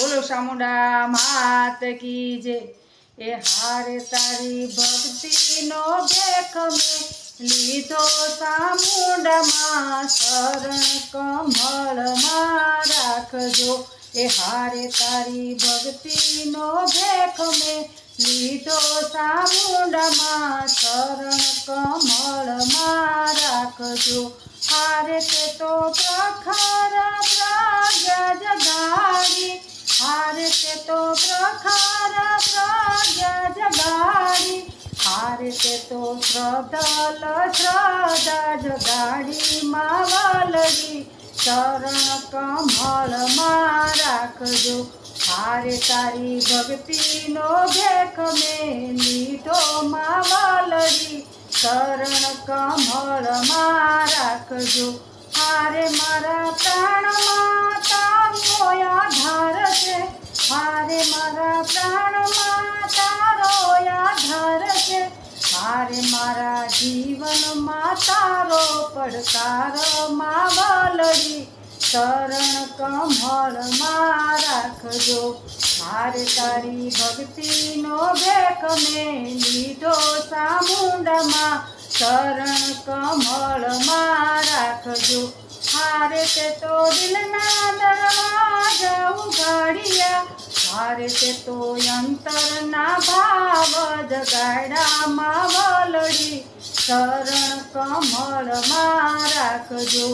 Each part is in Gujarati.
બોલો ચામુંડા માત કી જય એ હારે તારી ભક્તિનો ભેખ મેં લીધો ચામુંડામાં શરણ કમળમાં રાખજો. એ હારે તારી ભક્તિનો ભેખ મેં લીધો ચામુંડામાં શરણ કમળમાં રાખજો. હારે તે તો પ્રખર પ્રજ્ઞા જગાડી હારે તે પ્રખર પ્રજ્ઞા જગાડી હારે તે શ્રદ્ધલ શ્રદ્ધા જગાડી માવલડી શરણ કમળમાં રાખજો હારે તારી ભક્તિનો ભેખ મેં લીધો માવલડી શરણ કમળમાં રાખજો હારે મારા પ્રાણમાં તારો આધાર છે? હારે મારા પ્રાણમાં તારો આધાર છે. હારે મારા જીવનમાં તારો પડકાર માવલડી. શરણ કમળમાં રાખજો. મારે તારી ભક્તિનો ભેખ મેં લીધો ચામુંડામાં શરણ કમળમાં રાખજો. હારે તે તો દિલના દરવાજા ઉગાડ્યા મારે તે તો અંતરના ભાવ જગાડામાં વલડી શરણ કમળમાં રાખજો.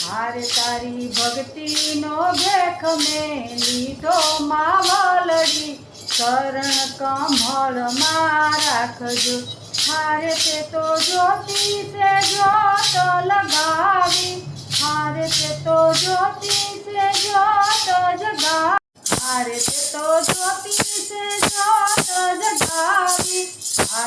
મારે તારી ભક્તિનો ભેખ મેં લીધો માવલડી. શરણ કમળમાં રાખજો. મારે તે તો જ્યોતિ છે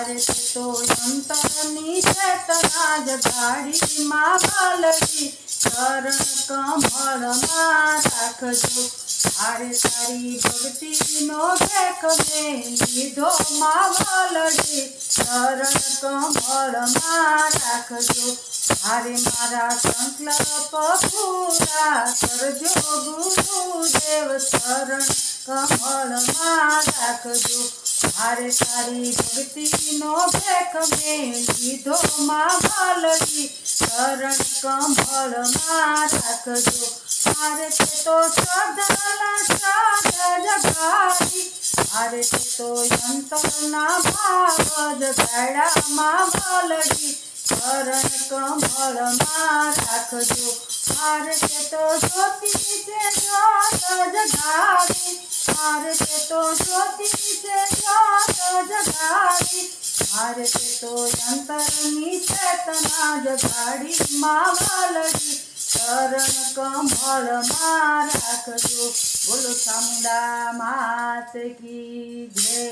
હારે તે તો અંતરની ચેતના જગાડી માં બાલડી શરણ કમળમાં રાખજો હારે તારી ભક્તિનો ભેખ મેં લીધો માવલડી શરણ કમળમાં રાખજો હારે મારા સંકલ્પ પૂરા કરજો ગુરુદેવ શરણ કમળમાં રાખજો હારે તારી ભક્તિનો ભેખ મેં લીધો માવલડી શરણ કમળમાં રાખજો. હારે તે તો શ્રદ્ધા શ્રદ્ધા જગાડી હારે તે તો અંતરના ભાવ જગાડામાં વલડી શરણ કમળમાં રાખજો. હારે તે તો જ્યોતિ છે જ્યોત જગાડી હારે તે તો જ્યોતિ જગાડી. હારે તે અંતરની ચેતના જગાડી. માવલડી શરણ કમળમાં રાખજો. બોલો ચામુંડા માત કી જય.